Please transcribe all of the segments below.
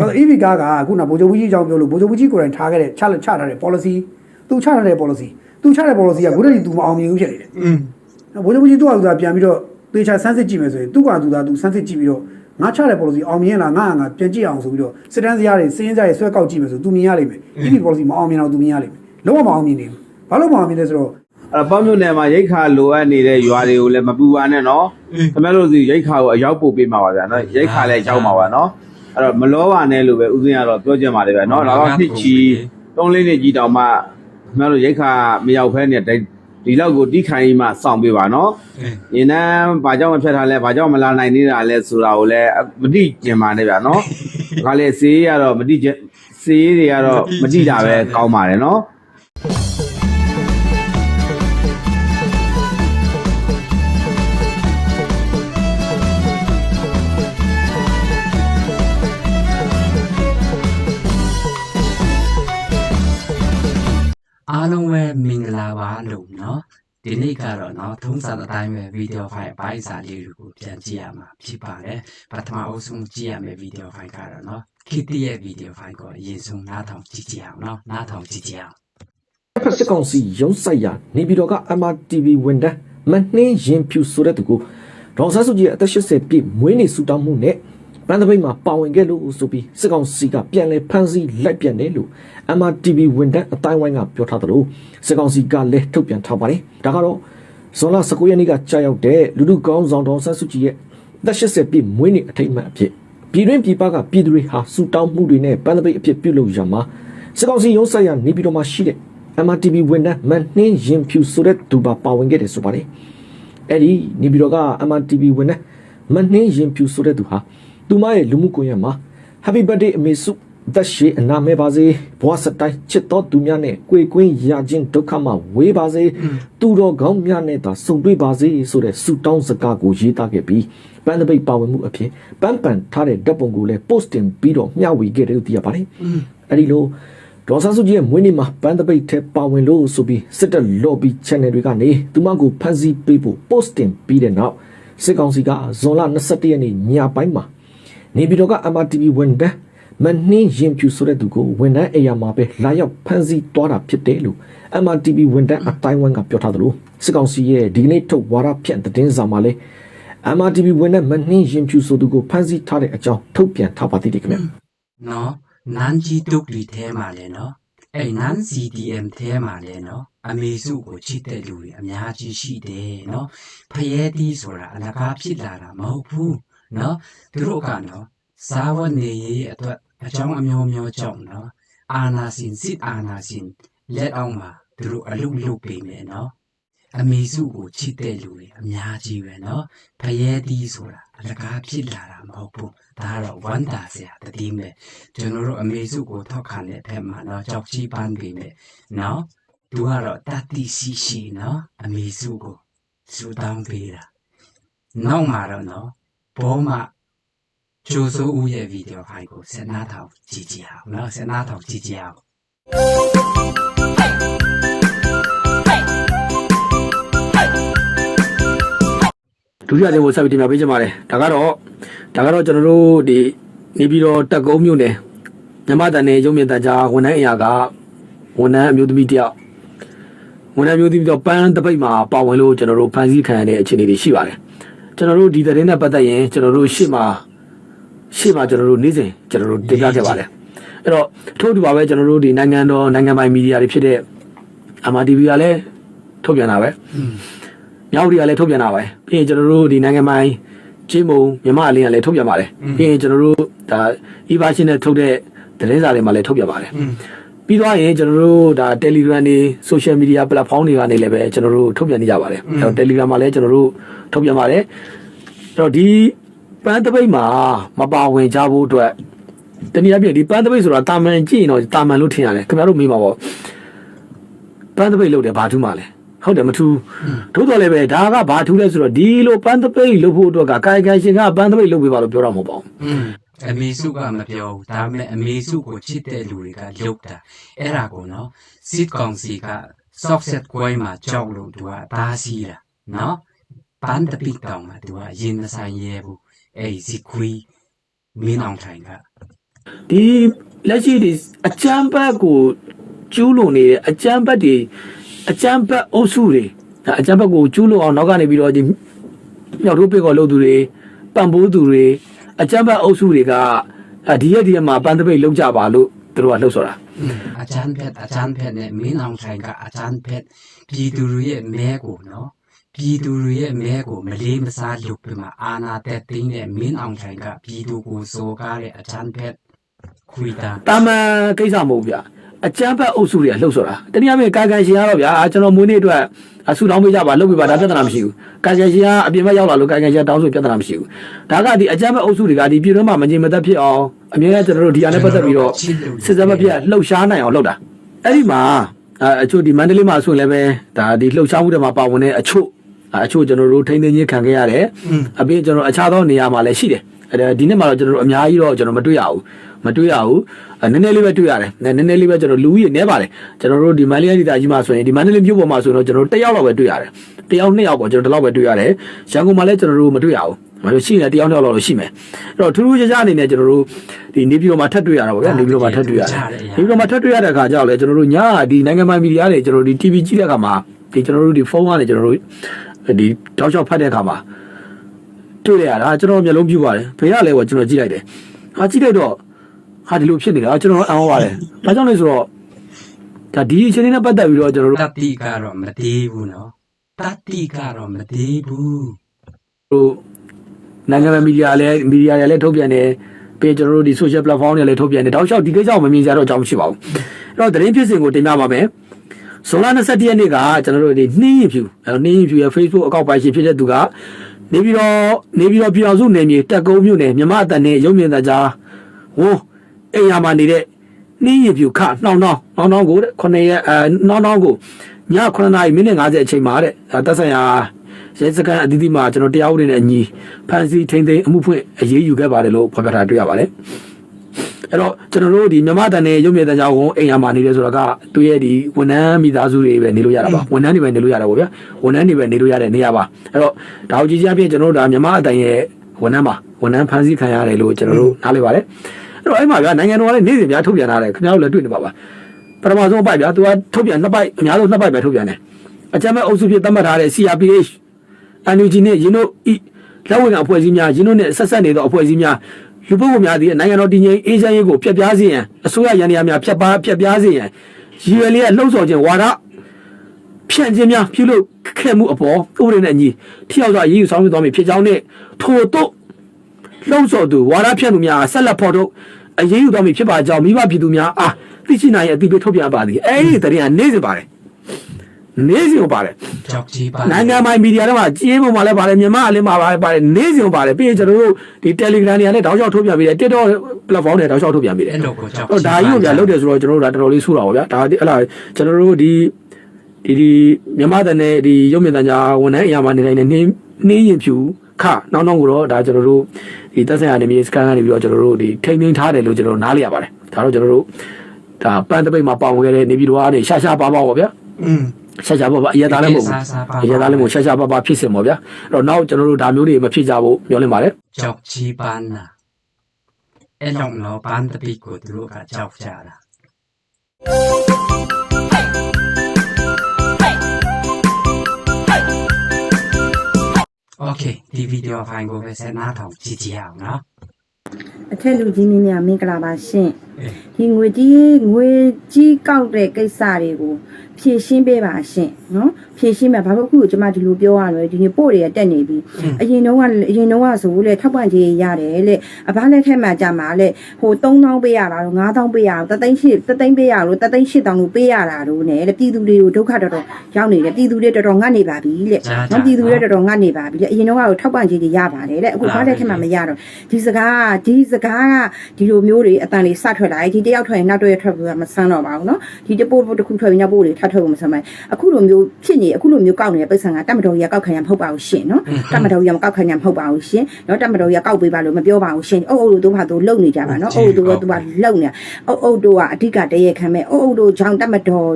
ဘာလို့ EV ကားကခုနဗိုလ်ချုပ်ကြီးအကြောင်းပြောလို့ဗိုလ်ချုပ်ကြီးကိုယ်တိုင်ထားခဲ့တဲ့ချချထားတဲ့ policy သူချထားတဲ့ policy သူချတဲ့ policy ကခုတည်းကသူမအောင်မြင်ဘူးဖြစ်နေတယ်อืม။ဗိုလ်ချုပ်ကြီးသူ့ဟာသူကပြန်ပြီးတော့သေချာစမ်းစစ်ကြည့်မယ်ဆိုရင်သူ့ဟာသူကသူစမ်းစစ်ကြည့်ပြီးတော့ငါချတဲ့ policy အောင်မြင်လားငါငါပြန်ကြည့်အောင်ဆိုပြီးတော့စစ်တမ်းစရာတွေစင်းစရာတွေဆွဲကောက်ကြည့်မယ်ဆိုသူမြင်ရလိမ့်မယ်။ EV policy မအောင်မြင်တော့သူမြင်ရလိမ့်မယ်။လုံးဝမအောင်မြင်နေဘူး။ဘာလို့မအောင်မြင်လဲဆိုတော့အဲ့တော့ပေါ့မြို့နယ်မှာရိတ်ခါလိုအပ်နေတဲ့ရွာတွေကိုလည်းမပူပါနဲ့နော်ခင်ဗျားတို့စီရိတ်ခါကိုအရောက်ပို့ပေးမှာပါဗျာနော်ရိတ်ခါလည်းရောက်မှာပါနော် အဲ့တော့မလောပါနဲ့လို့ပဲဥစဉ်ကတော့ပြောချင်ပါတယ်ဗျာနော်ဒါတော့နှစ်ချီသုံးလေးနှစ်ကြီးတောင်မှခင်ဗျားတို့ရိတ်ခါမရောက်ဖဲနဲ့ဒီလောက်ကိုတိခိုင်မှစောင့်ပေးပါနော်အေးရင်နန်းဘာကြောင့်မဖြတ်ထားလဲဘာကြောင့်မလာနိုင်နေတာလဲဆိုတာကိုလည်းမတိကျင်ပါနဲ့ဗျာနော်ဒါကလည်းစေးရတော့မတိကျင်စေးတွေကတော့မတိတာပဲကောင်းပါတယ်နော် အားလုံးနော်ဒီနေ့ကတော့နော်ထုံးစံအတိုင်းပဲ video file ဘိုင်းစာလေးတွေကိုပြန်ကြည့်ရမှာဖြစ်ပါတယ်ပထမအုပ်ဆုံးကြည့်ရမယ့် video file ကတော့နော်ခိတိရဲ့ video file ကိုအရင်ဆုံးနားထောင်ကြည့်ကြအောင်နော်နားထောင်ကြည့်ကြအောင်စစ်ကောင်စီရုံးဆိုင်ရာနေပြည်တော်က MRTV ဝန်ထမ်းမနှင်းရင်ဖြူဆိုတဲ့သူကိုဒေါက်ဆန်းစုကြည်အသက်80ပြည့်မွေးနေ့ဆူတောင်းမှုနဲ့ ပန်းသပိတ်မှာပါဝင်ခဲ့လို့ဆိုပြီးစစ်ကောင်စီကပြန်လဲဖမ်းဆီးလိုက်ပြန်တယ်လို့ MRTV ဝန်တန်းအတိုင်းဝိုင်းကပြောထားသလိုစစ်ကောင်စီကလည်းထုတ်ပြန်ထားပါတယ်ဒါကတော့ဇွန်လ19ရက်နေ့ကကြာရောက်တဲ့လူလူကောင်းဆောင်ဒေါက်ဆာစုကြည်ရဲ့အသက်80ပြည့်မွေးနေ့အထိမ်းအမှတ်အဖြစ်ပြည်တွင်းပြည်ပကပြည်သူတွေဟာဆူတောင်းမှုတွေနဲ့ပန်းသပိတ်အဖြစ်ပြုလုပ်ရမှာစစ်ကောင်စီရုံးဆိုင်ရာနေပြည်တော်မှာရှိတဲ့ MRTV ဝန်ထမ်းမန်နှင်းရင်ဖြူဆိုတဲ့သူပါပါဝင်ခဲ့တယ်ဆိုပါတယ်။အဲ့ဒီနေပြည်တော်က MRTV ဝန်ထမ်းမန်နှင်းရင်ဖြူဆိုတဲ့သူဟာ သူမရဲ့လူမှုကွန်ရက်မှာ Happy birthday အမေစုသက်ရှိအနာမဲ့ပါစေဘဝစတိုင်းချစ်တော်သူများနဲ့ကိုယ်ကွင်းရခြင်းဒုက္ခမှဝေးပါစေသူတော်ကောင်းများနဲ့သာစုံတွေ့ပါစေဆိုတဲ့ဆုတောင်းစကားကိုရေးသားခဲ့ပြီးပန်းတပိတ်ပါဝင်မှုအဖြစ်ပန်းပန်ထားတဲ့ဓာတ်ပုံကိုလည်း post တင်ပြီးတော့မျှဝေခဲ့တယ်လို့သိရပါတယ်။အဲ့ဒီလိုဒေါ်ဆန်းစုကြည်ရဲ့မွေးနေ့မှာပန်းတပိတ်ထဲပါဝင်လို့ဆိုပြီးစစ်တပ် lobby channel တွေကနေသူမကိုဖမ်းဆီးပေးဖို့ posting ပြီးတဲ့နောက်စစ်ကောင်စီကဇွန်လ22ရက်နေ့ညပိုင်းမှာ နေပြည်တော်က MRTV ဝန်ထမ်းမနှင်းရင်ဖြူဆိုတဲ့သူကိုဝန်ထမ်းအရာမှာပဲလာရောက်ဖမ်းဆီးသွားတာဖြစ်တယ်လို့ MRTV ဝန်ထမ်းအတိုင်းဝန်ကပြောထားသလိုစစ်ကောင်စီရဲ့ဒီကနေ့ထုတ်ဝါဒဖြန့်သတင်းစာမှာလည်း MRTV ဝန်ထမ်းမနှင်းရင်ဖြူဆိုသူကိုဖမ်းဆီးထားတဲ့အကြောင်းထုတ်ပြန်ထားပါသေးတယ်ခင်ဗျ။နော်နန်းကြီးတုတ်လီထဲမှာလည်းနော်အဲ့နန်း CDM ထဲမှာလည်းနော်အမေစုကိုချစ်တဲ့လူတွေအများကြီးရှိတယ်နော်ဖယဲတီးဆိုတာအလကားဖြစ်လာတာမဟုတ်ဘူး။ နော်သူတို့ကနော်ဇာဝနေရေးအတွက်အကြောင်းအမျိုးမျိုးကြောင့်နော်အာနာစင်စစ်အာနာစင်လက်အောင်မှာသူတို့အလုပ်လုပ်ပေးမယ်နော်အမေစုကိုချစ်တဲ့လူတွေအများကြီးပဲနော်ဖရဲတီးဆိုတာအလကားဖြစ်လာတာမဟုတ်ဘူးဒါကတော့ဝမ်းသာစရာတတိမဲ့ကျွန်တော်တို့အမေစုကိုထောက်ခံတဲ့ဘက်မှာနော်ကြောက်ချီးပန်းပေးမယ်နော်သူကတော့တတိစီရှိနော်အမေစုကိုစူတောင်းပေးတာနောက်မှာတော့နော် ဘောမဂျိုဆိုဦးရဲ့ဗီဒီယိုဖိုင်ကိုစနားထောင်ကြည့်ကြအောင်နော်စနားထောင်ကြည့်ကြအောင်ဒုတိယတင်ကိုဆက်ပြီးတင်ပြပေးချင်ပါတယ်ဒါကတော့ဒါကတော့ကျွန်တော်တို့ဒီနေပြီးတော့တက်ကုန်းမြို့နယ်မြမတန်နယ်ရုံမြင့်တန်ကြားဝန်ထမ်းအရာကဝန်ထမ်းအမျိုးသမီးတယောက်ဝန်ထမ်းမျိုးသမီးတော့ပန်းတပိတ်မှာပါဝင်လို့ကျွန်တော်တို့ဖန်ဆီးခံရတဲ့အခြေအနေတွေရှိပါတယ် ကျွန်တော်တို့ဒီသတင်းနဲ့ပတ်သက်ရင်ကျွန်တော်တို့ရှေ့မှာရှေ့မှာကျွန်တော်တို့နေ့စဉ်ကျွန်တော်တို့တင်ပြခဲ့ပါတယ်အဲ့တော့ထို့တူပါပဲကျွန်တော်တို့ဒီနိုင်ငံတော်နိုင်ငံပိုင်မီဒီယာတွေဖြစ်တဲ့ MRTV ကလည်းထုတ်ပြန်တာပဲမြောက်ရီကလည်းထုတ်ပြန်တာပဲပြီးရင်ကျွန်တော်တို့ဒီနိုင်ငံမိုင်းချင်းမုံမြမအလင်းကလည်းထုတ်ပြန်ပါတယ်ပြီးရင်ကျွန်တော်တို့ဒါ e-version နဲ့ထုတ်တဲ့သတင်းစာတွေမှာလည်းထုတ်ပြန်ပါတယ် ပြီးသွားရင်ကျွန်တော်တို့ဒါ Telegram တွေ social media platform တွေကနေလည်းပဲကျွန်တော်တို့ထုတ်ပြန်နေကြပါတယ်အဲတော့ Telegram မှာလည်းကျွန်တော်တို့ထုတ်ပြန်ပါတယ်အဲ့တော့ဒီပန်းတပိတ်မှာမပါဝင်ကြဖို့အတွက်တနည်းအားဖြင့်ဒီပန်းတပိတ်ဆိုတာတာမန်ကြည့်ရင်တော့တာမန်လို့ထင်ရတယ်ခင်ဗျားတို့မေးပါပေါ့ပန်းတပိတ်လုပ်တယ်ဘာထူးမှလဲဟုတ်တယ်မထူးထို့တော်လည်းပဲဒါကဘာထူးလဲဆိုတော့ဒီလိုပန်းတပိတ်လုပ်ဖို့အတွက်ကကာယကံရှင်ကပန်းတပိတ်လုပ်ပေးပါလို့ပြောတာမဟုတ်ပါဘူးอืม အမေစုကမပြောဘူးဒါပေမဲ့အမေစုကိုချစ်တဲ့လူတွေကလုတ်တာအဲ့ဒါကိုနော်စစ်ကောင်စီက softset ကွဲမှာကြောက်လို့သူကတားစီးတာနော်ပန်းတပိတောင်မှာသူကရင်မဆိုင်ရဲဘူးအဲ့ဒီစစ်ခွေးမင်းအောင်ထိုင်ကဒီလက်ရှိဒီအချမ်းဘတ်ကိုကျူးလွန်နေတဲ့အချမ်းဘတ်တွေအချမ်းဘတ်အုပ်စုတွေဒါအချမ်းဘတ်ကိုကျူးလွန်အောင်နောက်ကနေပြီးတော့ဒီမြောက်ထိုးပိတ်ကောလုပ်သူတွေပံ့ပိုးသူတွေ အကြမ်းဖက်အုပ်စုတွေကဒီရက်ဒီရက်မှာပန်းတပိတ်လုပ်ကြပါလို့သူတို့ကလှုပ်ဆော်တာအကြမ်းဖက်အကြမ်းဖက်နဲ့မင်းအောင်ဆိုင်ကအကြမ်းဖက်ပြည်သူတွေရဲ့မဲကိုနော်ပြည်သူတွေရဲ့မဲကိုမလေးမစားလုပ်ပြီးမှအာနာတက်သိမ်းတဲ့မင်းအောင်ဆိုင်ကပြည်သူကိုစော်ကားတဲ့အကြမ်းဖက်ခွေတာတာမန်ကိစ္စမဟုတ်ဗျာ အကျန်းဖက်အုပ်စုတွေကလှုပ်ဆိုတာတနည်းအားဖြင့်ကာကန်ရှင်ကတော့ဗျာအာကျွန်တော်မွေးနေ့အတွက်အဆူတောင်းပေးကြပါလုပ်ပေးပါဒါပြဿနာမရှိဘူးကာကန်ရှင်ကအပြင်ဘက်ရောက်လာလို့ကာကန်ရှင်တောင်းဆိုပြဿနာမရှိဘူးဒါကဒီအကျန်းဖက်အုပ်စုတွေကဒီပြည်တွင်းမှာမငြိမ်မသက်ဖြစ်အောင်အမြဲတမ်းကျွန်တော်တို့ဒီအားနဲ့ပတ်သက်ပြီးတော့စစ်စပ်မပြတ်လှုပ်ရှားနိုင်အောင်လုပ်တာအဲ့ဒီမှာအာအချို့ဒီမန္တလေးမှာဆိုရင်လည်းပဲဒါဒီလှုပ်ရှားမှုတွေမှာပါဝင်တဲ့အချို့အာအချို့ကျွန်တော်တို့ထိန်းသိမ်းခြင်းခံခဲ့ရတယ်အပြင်ကျွန်တော်အခြားသောနေရာမှာလည်းရှိတယ် အဲ့ဒါဒီနေ့မှာတော့ကျွန်တော်တို့အများကြီးတော့ကျွန်တော်မတွေ့ရဘူးမတွေ့ရဘူးအဲနည်းနည်းလေးပဲတွေ့ရတယ်နည်းနည်းလေးပဲကျွန်တော်လူဦးရေနည်းပါတယ်ကျွန်တော်တို့ဒီမန္တလေးဒေသကြီးမှာဆိုရင်ဒီမန္တလေးမြို့ပေါ်မှာဆိုရင်တော့ကျွန်တော်တို့တစ်ယောက်လောက်ပဲတွေ့ရတယ်တစ်ယောက်နှစ်ယောက်ပေါ့ကျွန်တော်ဒီလောက်ပဲတွေ့ရတယ်ရန်ကုန်မှာလည်းကျွန်တော်တို့မတွေ့ရဘူးမလို့ရှိနေတစ်ယောက်နှစ်ယောက်လောက်လို့ရှိမယ်အဲ့တော့ထူးထူးခြားခြားအနေနဲ့ကျွန်တော်တို့ဒီနေပြည်တော်မှာထပ်တွေ့ရတာပေါ့ဗျာနေပြည်တော်မှာထပ်တွေ့ရတယ်နေပြည်တော်မှာထပ်တွေ့ရတဲ့အခါကျတော့လေကျွန်တော်တို့ညဒီနိုင်ငံပိုင်မီဒီယာတွေကျွန်တော်တို့ဒီ TV ကြည့်တဲ့အခါမှာဒီကျွန်တော်တို့ဒီဖုန်းကနေကျွန်တော်တို့ဒီတောက်ချောက်ဖတ်တဲ့အခါမှာ တွေ့ရတာကျွန်တော်မျက်လုံးပြူပါတယ်ဖေရလဲပေါ့ကျွန်တော်ကြည့်လိုက်တယ်ဟာကြည့်လိုက်တော့ဟာဒီလိုဖြစ်နေတာကျွန်တော်အံ့ဩပါတယ်ဘာကြောင့်လဲဆိုတော့ဒါဒီအချိန်လေးနဲ့ပတ်သက်ပြီးတော့ကျွန်တော်တို့တတိကတော့မသေးဘူးနော်တတိကတော့မသေးဘူးတို့နိုင်ငံမီဒီယာလည်းမီဒီယာတွေလည်းထုတ်ပြန်တယ်ပြီးကျွန်တော်တို့ဒီ social platform တွေလည်းထုတ်ပြန်တယ်တောက်လျှောက်ဒီကိစ္စကိုမမြင်ကြတော့အကြောင်းမရှိပါဘူးအဲ့တော့သတင်းဖြစ်စဉ်ကိုတင်ပြပါမယ်ဇွန်လ22ရက်နေ့ကကျွန်တော်တို့ဒီနှင်းရင်ဖြူအဲ့တော့နှင်းရင်ဖြူရဲ့ Facebook အကောင့်ပိုင်ရှင်ဖြစ်တဲ့သူက နေပြီးတော့နေပြီးတော့ပြည်အောင်စုနယ်မြေတက်ကုန်းမြို့နယ်မြမအတန်နဲ့ရုံမြင့်တကြားဟိုအိမ်ယာမှာနေတဲ့နှင်းရင်ဖြူခနှောင်းနှောင်းနှောင်းနှောင်းကိုတဲ့9ရက်အဲနှောင်းနှောင်းကိုည9နာရီမိနစ်50အချိန်မှာတဲ့အဲတက်ဆိုင်ရာရဲစခန်းအသီးသီးမှာကျွန်တော်တရားဥပဒေနဲ့အညီဖန်စီထိန်သိမ်းအမှုဖွင့်အရေးယူခဲ့ပါတယ်လို့ဖော်ပြထားတွေ့ရပါတယ် အဲ့တော့ကျွန်တော်တို့ဒီမြမတန်နဲ့ရုပ်မြင်တန်ကြောင့်အိမ်ရမှာနေတယ်ဆိုတာကသူရဲ့ဒီဝန်ထမ်းမိသားစုတွေပဲနေလို့ရတာပါဝန်ထမ်းတွေပဲနေလို့ရတာပေါ့ဗျာဝန်ထမ်းတွေပဲနေလို့ရတဲ့နေရာပါအဲ့တော့ဒါကိုကြည့်ကြပြင်ကျွန်တော်တို့ဒါမြမအတန်ရဲ့ဝန်ထမ်းပါဝန်ထမ်းဖန်စီခံရတယ်လို့ကျွန်တော်တို့နားလည်ပါတယ်အဲ့တော့အဲ့မှာဗျာနိုင်ငံတော်ကလည်းနေ့စဉ်များထုတ်ပြန်ထားတယ်ခင်ဗျားတို့လည်းတွေ့နေပါပါပထမဆုံးအပိုက်ဗျာသူကထုတ်ပြန်နှစ်ပိုက်အများဆုံးနှစ်ပိုက်ပဲထုတ်ပြန်တယ်အကြမ်းမဲ့အုပ်စုဖြစ်သတ်မှတ်ထားတဲ့ CRPH NUG နဲ့ရင်းတို့ဤလက်ဝင်အဖွဲ့အစည်းများရင်းတို့နဲ့ဆက်ဆက်နေသောအဖွဲ့အစည်းများ လူပုဂ္ဂိုလ်များသည်နိုင်ငံတော်တည်ငြိမ်အေးချမ်းရေးကိုဖျက်ပြားစေရန်အစိုးရရန်ရာများဖျက်ပါဖျက်ပြားစေရန်ရည်ရွယ်လျက်လှုံ့ဆော်ခြင်းဝါဒဖြန့်ခြင်းများပြုလုပ်ခဲ့မှုအပေါ်ဥပဒေနဲ့အညီထိရောက်စွာရည်ယူဆောင်ရွက်သွားမည်ဖြစ်ကြောင်းနှင့်ထို့သို့လှုံ့ဆော်သူဝါဒဖြန့်သူများအားဆက်လက်ဖော်ထုတ်အရေးယူသွားမည်ဖြစ်ပါကြောင်းမိဘပြည်သူများအားသိရှိနိုင်ရန်အသိပေးထုတ်ပြန်ပါသည်အဲဒီတရင်ကနေ့စဉ်ပါတယ် နေ့စဉ်ကိုပါတယ်ကြောက်ကြီးပါနိုင်ငံပိုင်မီဒီယာတွေမှာကြီးပုံမှာလည်းပါတယ်မြန်မာအလင်းမှာပါတယ်ပါတယ်နေ့စဉ်ပါတယ်ပြီးရင်ကျွန်တော်တို့ဒီ Telegram တွေကလည်းတောက်လျှောက်ထုတ်ပြန်ပြီးတယ် TikTok platform တွေတောက်လျှောက်ထုတ်ပြန်ပြီးတယ်အဲ့လိုကိုကြောက်တော့ဒါကြီးကိုပြလုပ်တယ်ဆိုတော့ကျွန်တော်တို့ဒါတော်တော်လေးဆိုးတာပါဗျာဒါဒီအဲ့လားကျွန်တော်တို့ဒီဒီဒီမြန်မာတန်နဲ့ဒီရုပ်မြင်သံကြားဝန်ထမ်းအရာမှာနေတိုင်းနဲ့နှင်းနှင်းရင်ဖြူခနောက်နောက်ကိုတော့ဒါကျွန်တော်တို့ဒီတက်ဆိုင်ရာနေမြေစကန်ကနေပြီးတော့ကျွန်တော်တို့ဒီထိမ့်သိမ်းထားတယ်လို့ကျွန်တော်တို့နားလည်ရပါတယ်ဒါတော့ကျွန်တော်တို့ဒါပန်းတပိတ်မှာပေါဝင်ခဲ့တဲ့နေပြည်တော်ကနေရှာရှာပါပါပါဗျာอืม ရှာရှာပါပါအရသားလည်းမဟုတ်ဘူး ရှာရှာပါပါ အရသားလည်းမဟုတ်ရှာရှာပါပါဖြစ်စင်ပါဗျာအဲ့တော့နောက်ကျွန်တော်တို့ဒါမျိုးတွေမဖြစ်ကြဖို့မျှော်လင့်ပါတယ် ကြောက်ကြီးပန်းနာအဲ့လောက်တော့ပန်းတပိကိုသူတို့ကကြောက်ကြတာโอเคဒီဗီဒီယိုဖိုင်ကိုပဲဆက်နားထောင်ကြည့်ကြည့်အောင်နော် အထက်လူကြီးမင်းများမင်္ဂလာပါရှင် အေး ဒီငွေကြီးငွေကြီးကောက်တဲ့ကိစ္စတွေကို ဖြည့်ရှင်းပေးပါရှင်နော်ဖြည့်ရှင်းမယ်ဘာလို့ခုကိုကျမဒီလိုပြောရလဲဒီနေ့ပို့တွေကတက်နေပြီအရင်တုန်းကအရင်တုန်းကဆိုလေထောက်ပံ့ကြေးရတယ်လေအဘလက်ထက်မှာကြာမှာလေဟို3000ပေးရတာတော့9000ပေးရတာတသိန်းရှိတသိန်းပေးရလို့တသိန်း8000လို့ပေးရတာတော့ ਨੇ လေပြည်သူတွေကိုဒုက္ခတော်တော်ရောက်နေတယ်ပြည်သူတွေတော်တော်ငတ်နေပါပြီလေနော်ပြည်သူတွေတော်တော်ငတ်နေပါပြီလေအရင်တုန်းကကိုထောက်ပံ့ကြေးတွေရပါတယ်လေအခုဘာလက်ထက်မှာမရတော့ဒီစကားဒီစကားကဒီလိုမျိုးတွေအတန်တွေစထွက်လာဒီတယောက်ထွက်ရင်နောက်တော့ထွက်ပြီးမဆန်းတော့ပါဘူးနော်ဒီတပို့တစ်ခုထွက်ပြီးနောက်ပို့တွေထတ်ထုတ်မစမိုင်းအခုလိုမျိုးဖြစ်နေအခုလိုမျိုးကောက်နေတဲ့ပိုက်ဆံကတတ်မတော်ကြီးကောက်ခံရမဟုတ်ပါဘူးရှင်နော်တတ်မတော်ကြီးမကောက်ခံရမဟုတ်ပါဘူးရှင်နော်တတ်မတော်ကြီးကောက်ပေးပါလို့မပြောပါဘူးရှင်အုပ်အုပ်တို့တို့ဘာတို့လုံနေကြပါနော်အုပ်အုပ်တို့ကသူကလုံနေအုပ်အုပ်တို့ကအဓိကတရေခံမဲ့အုပ်အုပ်တို့ကြောင့်တတ်မတော်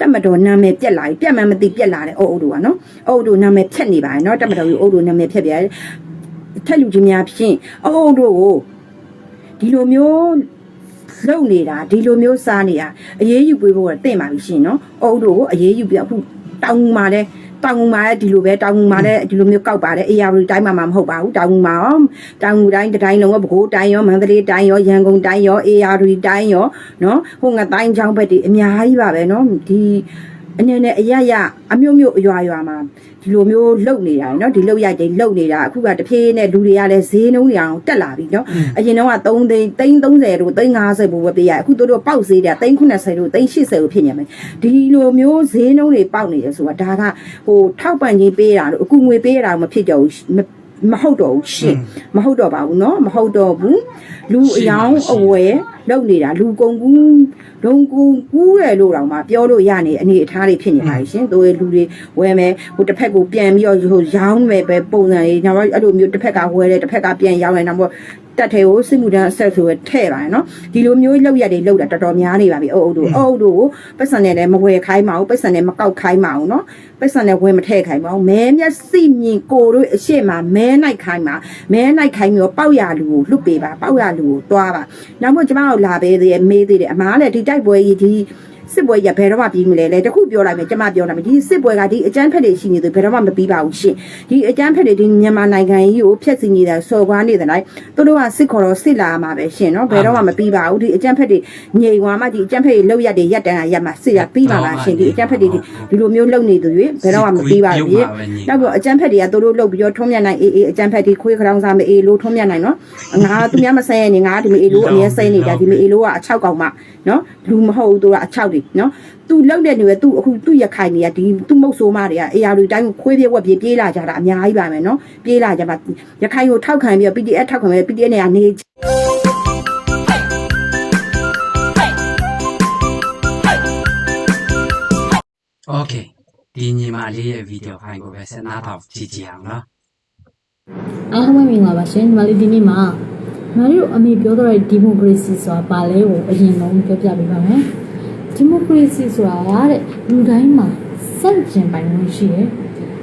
တတ်မတော်နာမည်ပြက်လာပြီပြက်မှန်းမသိပြက်လာတဲ့အုပ်အုပ်တို့ကနော်အုပ်အုပ်တို့နာမည်ဖြက်နေပါတယ်နော်တတ်မတော်ကြီးအုပ်အုပ်တို့နာမည်ဖြက်ပြတယ်ထက်လူချင်းများဖြင့်အုပ်အုပ်တို့ကိုဒီလိုမျိုး လုံနေတာဒီလိုမျိုးစားနေတာအရေးယူပေးဖို့ကတင့်ပါပြီရှင်နော်အုပ်တို့ကိုအရေးယူပြအခုတောင်းมาလဲတောင်ငူမှာလည်းဒီလိုပဲတောင်ငူမှာလည်းဒီလိုမျိုးကောက်ပါတယ်အေယာဝတီတိုင်းမှာမှမဟုတ်ပါဘူးတောင်ငူမှာရောတောင်ငူတိုင်းတစ်တိုင်းလုံးရောပဲခူးတိုင်းရောမန္တလေးတိုင်းရောရန်ကုန်တိုင်းရောအေယာဝတီတိုင်းရောနော်ဟိုငတိုင်းချောင်းဘက်တွေအများကြီးပါပဲနော်ဒီ အနေနဲ့အရရအမျိုးမျိုးအရွာရွာမှာဒီလိုမျိုးလုံနေတာเนาะဒီလုံရိုက်တွေလုံနေတာအခုကတဖြည်းနဲ့လူတွေကလည်းဈေးနှုန်းတွေအောင်တက်လာပြီเนาะအရင်တော့က3သိန်းသိန်း30တို့သိန်း50ဘို့ပဲပေးရအခုတို့တို့ပေါက်ဈေးတွေကသိန်း80တို့သိန်း80တို့ဖြစ်နေမယ်ဒီလိုမျိုးဈေးနှုန်းတွေပေါက်နေရဆိုတာဒါကဟိုထောက်ပံ့ခြင်းပေးတာတို့အခုငွေပေးတာမဖြစ်ကြဘူး မမဟုတ်တော့ဘူးရှင့်မဟုတ်တော့ပါဘူးเนาะမဟုတ်တော့ဘူးလူအယောင်အဝယ်လုံနေတာလူကုန်ကူးလုံကူကူးတယ်လို့တော့မှပြောလို့ရနေအနေအထားတွေဖြစ်နေပါရှင်တို့ရဲ့လူတွေဝယ်မယ်ဟိုတစ်ဖက်ကိုပြန်ပြီးတော့ဟိုရောင်းမယ်ပဲပုံစံလေးနောက်အဲ့လိုမျိုးတစ်ဖက်ကဝယ်တယ်တစ်ဖက်ကပြန်ရောင်းတယ်နောက်တော့ တက်ထဲကိုစစ်မှုတန်းအဆက်ဆိုရထဲ့ပါတယ်နော်ဒီလိုမျိုးလောက်ရက်တွေလောက်တာတော်တော်များနေပါပြီအုပ်အုပ်တို့အုပ်အုပ်တို့ကိုပတ်စံနဲ့လည်းမဝယ်ခိုင်းပါဘူးပတ်စံနဲ့မကောက်ခိုင်းပါဘူးနော်ပတ်စံနဲ့ဝယ်မထည့်ခိုင်းပါဘူးမဲမျက်စိမြင်ကိုတို့အရှိမမဲနိုင်ခိုင်းပါမဲနိုင်ခိုင်းပြီးတော့ပေါက်ရလူကိုလွတ်ပေးပါပေါက်ရလူကိုတွားပါနောက်မှကျမတို့လာပေးသေးတယ်မေးသေးတယ်အမားလည်းဒီတိုက်ပွဲကြီးဒီ စစ်ပွဲရဘယ်တော့မှပြီးမလဲလေတခုပြောလိုက်မယ်ကျမပြောလိုက်မယ်ဒီစစ်ပွဲကဒီအကြမ်းဖက်တွေရှိနေသူဘယ်တော့မှမပြီးပါဘူးရှင်ဒီအကြမ်းဖက်တွေဒီမြန်မာနိုင်ငံကြီးကိုဖျက်ဆီးနေတာစော်ကွာနေတဲ့တိုင်းသူတို့ကစစ်ခေါ်တော့စစ်လာမှာပဲရှင်နော်ဘယ်တော့မှမပြီးပါဘူးဒီအကြမ်းဖက်တွေငြိမ်သွားမှဒီအကြမ်းဖက်တွေလောက်ရက်တွေရက်တန်းရက်မှစစ်ရပြီးပါလားရှင်ဒီအကြမ်းဖက်တွေဒီလိုမျိုးလုပ်နေသူတွေဘယ်တော့မှမပြီးပါဘူးနောက်ပြီးအကြမ်းဖက်တွေကသူတို့လုပ်ပြီးတော့ထုံးမြတ်နိုင်အေးအေးအကြမ်းဖက်တွေခွေးခရောင်းစားမအေးလို့ထုံးမြတ်နိုင်နော်ငါသူများမဆဲရနေငါဒီမအေးလို့အမြဲစိနေကြဒီမအေးလို့ကအချောက်ကောင်မှနော်လူမဟုတ်ဘူးသူကအချောက်တွေနော်သူလောက်တဲ့နေပဲသူအခုသူရခိုင်နေရဒီသူမုတ်ဆိုးမတွေကအေးရလူတိုင်းခွေးပြေဝက်ပြေးပြေးလာကြတာအများကြီးပါမယ်နော်ပြေးလာကြပါရခိုင်ကိုထောက်ခံပြီးတော့ PDF ထောက်ခံပြီး PDF နေရာနေ โอเคဒီညီမလေးရဲ့ဗီဒီယိုဖိုင်ကိုပဲဆက်နားထောင်ကြည့်ကြည့်အောင်နော် အားလုံးပဲမင်္ဂလာပါရှင်ညီမလေးဒီနေ့မှာညီမလေးတို့အမေပြောတော့တဲ့ဒီမိုကရေစီဆိုတာဘာလဲကိုအရင်ဆုံးပြောပြပေးပါမယ် ဒီမိုကရေစီဆိုတာကတဲ့လူတိုင်းမှာစန့်ကျင်ပိုင်ခွင့်ရှိတယ်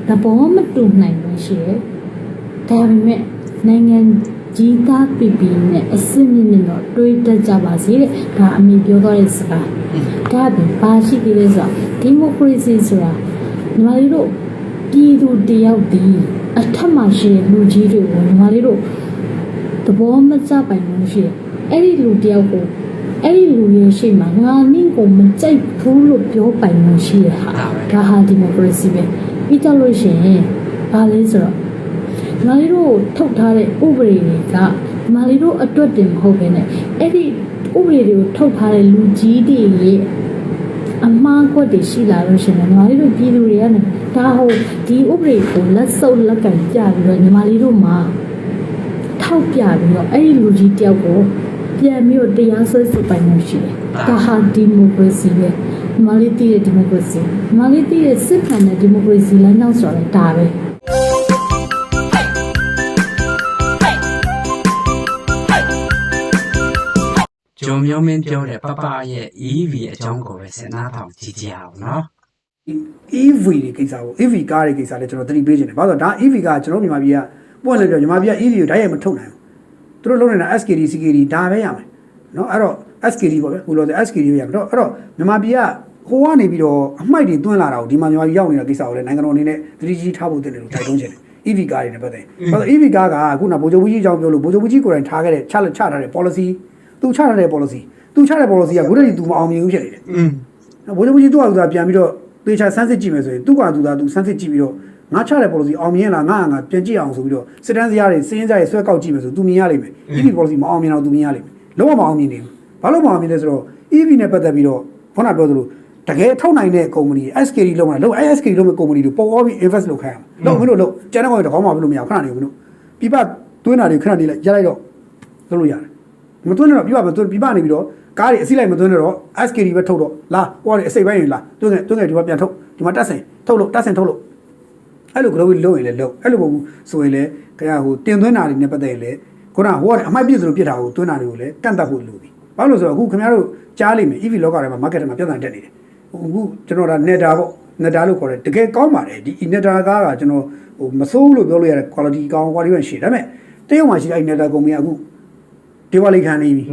သဘောမတူနိုင်ခွင့်ရှိတယ်ဒါပေမဲ့နိုင်ငံကြီးသားပြည်ပြည်နဲ့အစစ်မြစ်နဲ့တော့တွေးတတ်ကြပါစေတဲ့ဒါအမေပြောတော့တဲ့စကားဒါအပြင်ဘာရှိသေးလဲဆိုတော့ဒီမိုကရေစီဆိုတာညီမလေးတို့ပြည်သူတယောက်ဒီအထက်မှာရှိတဲ့လူကြီးတွေကိုညီမလေးတို့သဘောမကျပိုင်လို့ရှိတယ်အဲ့ဒီလူတယောက်ကို အဲ့ဒီလူရဲ့ရှိမှငါနင့်ကိုမကြိုက်ဘူးလို့ပြောပိုင်လို့ရှိရဟာဒါဟာဒီမိုကရေစီပဲပြီးကြလို့ရှိရင်ဘာလဲဆိုတော့ညီမလေးတို့ထုတ်ထားတဲ့ဥပဒေတွေကညီမလေးတို့အတွက်တင်မဟုတ်ဘဲနဲ့အဲ့ဒီဥပဒေတွေကိုထုတ်ထားတဲ့လူကြီးတွေရဲ့အမှားကွက်တွေရှိလာလို့ရှိရင်ညီမလေးတို့ပြည်သူတွေကနေဒါဟိုဒီဥပဒေကိုလက်စုပ်လက်ကင်ကြပြီးတော့ညီမလေးတို့မှာထောက်ပြပြီးတော့အဲ့ဒီလူကြီးတယောက်ကို ပြန်ပြီးတော့တရားစွဲဆိုပိုင်လို့ရှိတယ်။ဒါဟာဒီမိုကရေစီပဲညီမလေးတည်တဲ့ဒီမိုကရေစီညီမလေးတည်တဲ့စစ်မှန်တဲ့ဒီမိုကရေစီလမ်းကြောင်းဆိုတော့ဒါပဲ။ဂျုံမျိုးမင်းပြောတဲ့ပပရဲ့ EV အကြောင်းကိုပဲဆက်နားထောင်ကြည့်ကြည့်အောင်နော် EV တွေကိစ္စကို EV ကားတွေကိစ္စလည်းကျွန်တော်သတိပေးခြင်းတယ်။ဘာလို့လဲဆိုတော့ဒါ EV ကကျွန်တော်မြန်မာပြည်ကပွင့်လည်းပြောမြန်မာပြည်က EV ကိုဓာတ်ရိုက်မထုတ်နိုင်ဘူး။ သူတို့လုပ်နေတာ SKD CKD ဒါပဲရမယ်။နော်အဲ့တော့ SKD ပေါ့ဗျာ။ဟိုလိုဆို SKD ပဲရမယ်။တော့အဲ့တော့မြန်မာပြည်ကဟိုကနေပြီးတော့အမိုက်တွေတွန်းလာတာကိုဒီမှာမြန်မာပြည်ရောက်နေတာကိစ္စကိုလည်းနိုင်ငံတော်အနေနဲ့သတိကြီးထားဖို့တင်တယ်လို့တိုက်တွန်းခြင်းတယ်။ EV ကားတွေနဲ့ပတ်သက်။ဘာလို့ EV ကားကခုနဗိုလ်ချုပ်ကြီးအကြောင်းပြောလို့ဗိုလ်ချုပ်ကြီးကိုယ်တိုင်ထားခဲ့တဲ့ချချထားတဲ့ policy သူချထားတဲ့ policy သူချတဲ့ policy ကခုတည်းကသူမအောင်မြင်ဘူးဖြစ်နေတယ်။อืม။ဘိုးချုပ်ကြီးသူ့ဟာသူကပြန်ပြီးတော့သေချာဆန်းစစ်ကြည့်မယ်ဆိုရင်သူ့ဟာသူကသူဆန်းစစ်ကြည့်ပြီးတော့ ငါချတဲ့ policy အောင်မြင်လားငါငါပြန်ကြည့်အောင်ဆိုပြီးတော့စစ်တမ်းစရာတွေစင်းစရာတွေဆွဲကောက်ကြည့်မယ်ဆိုသူမြင်ရလိမ့်မယ်။ EV policy မအောင်မြင်တော့သူမြင်ရလိမ့်မယ်။လုံးဝမအောင်မြင်နေဘူး။ဘာလို့မအောင်မြင်လဲဆိုတော့ EV နဲ့ပတ်သက်ပြီးတော့ခုနပြောသလိုတကယ်ထုတ်နိုင်တဲ့ကုမ္ပဏီ SKD လုံးမှာလုံး SKD လုံးမဲ့ကုမ္ပဏီတွေပေါ်ပေါ်ပြီး invest လုပ်ခိုင်းအောင်လုံးမလို့လုံးကျန်တဲ့ကောင်တွေတကောင်းမှမလို့မရခဏနေဘူးလို့ပြပသွင်းတာတွေခဏနေလိုက်ရလိုက်တော့လုပ်လို့ရတယ်မသွင်းတော့ပြပမသွင်းပြပနေပြီးတော့ကားတွေအစိလိုက်မသွင်းတော့ SKD ပဲထုတ်တော့လာဟိုကအစိပ်ပိုင်းရင်လာသွင်းငယ်သွင်းငယ်ဒီမှာပြန်ထုတ်ဒီမှာတက်ဆင်ထုတ်လို့တက်ဆင်ထုတ်လို့ အဲ့လို grow လုပ်ရင်လည်းလုပ်အဲ့လိုမဟုတ်ဘူးဆိုရင်လည်းခင်ဗျာဟိုတင်သွင်းတာတွေနဲ့ပတ်သက်ရင်လည်းခုနဟိုကအမိုက်ပြစ်စလို့ပြစ်တာကိုသွင်းတာတွေကိုလည်းကန့်တတ်ဖို့လိုပြီဘာလို့လဲဆိုတော့အခုခင်ဗျားတို့ကြားလိမ့်မယ် EV လောကထဲမှာ market မှာပြဿနာတက်နေတယ်အခုကျွန်တော်ဒါ neta ပေါ့ neta လို့ခေါ်တယ်တကယ်ကောင်းပါတယ်ဒီ neta ကားကကျွန်တော်ဟိုမဆိုးလို့ပြောလို့ရတဲ့ quality ကောင်း quality ရှိဒါပေမဲ့တရုတ်မှာရှိတဲ့ neta ကုမ္ပဏီကအခုဒေဝလိခံနေပြီ